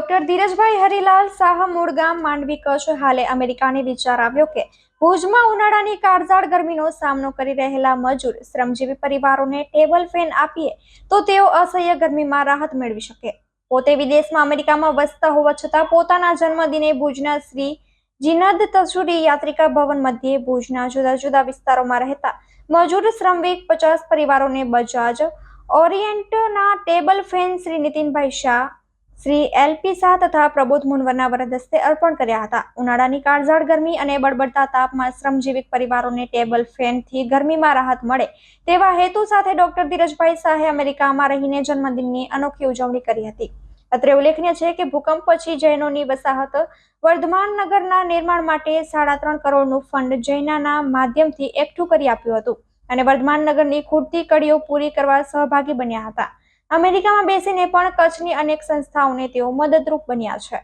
Doctor Dhirajbhai Harilal Shah મૂળ ગામ માંડવી કચ્છ હાલે અમેરિકાને વિચાર આવ્યો કે ભુજમાં ઉનાળાની કાળઝાળ ગરમીનો સામનો કરી રહેલા મજૂર શ્રમજીવી પરિવારોને ટેબલ ફેન આપીએ તો તેઓ અસહ્ય ગરમીમાં રાહત મેળવી શકે. પોતે વિદેશમાં અમેરિકામાં વસતા હોવા છતાં પોતાના જન્મદિને ભુજના શ્રી જીનદ તસુરી યાત્રિકા ભવન મધ્યે ભુજના જુદા જુદા વિસ્તારોમાં રહેતા મજૂર શ્રમિક પચાસ પરિવારોને Bajaj ઓરિએન્ટના table fan Shri Nitinbhai Shah Shri LP Shah તથા પ્રબોધ મુનવરના વરદસ્તે અર્પણ કર્યા હતા. ઉનાળાની કાળઝાળ ગરમી અને બળબડતા તાપમાં શ્રમજીવી પરિવારોને ટેબલ ફેનથી ગરમીમાં રાહત મળે તેવા હેતુ સાથે ડોક્ટર ધીરજભાઈ શાહે અમેરિકામાં રહીને જન્મદિનની અનોખી ઉજવણી કરી હતી. અત્રે ઉલ્લેખનીય છે કે ભૂકંપ પછી જૈનોની વસાહત વર્ધમાન નગરના નિર્માણ માટે સાડા ત્રણ કરોડનું ફંડ જૈનાના માધ્યમથી એકઠું કરી આપ્યું હતું અને વર્ધમાન નગરની ખૂટતી કડીઓ પૂરી કરવા સહભાગી બન્યા હતા. અમેરિકામાં બેસીને પણ કચ્છની અનેક સંસ્થાઓને તેઓ મદદરૂપ બન્યા છે.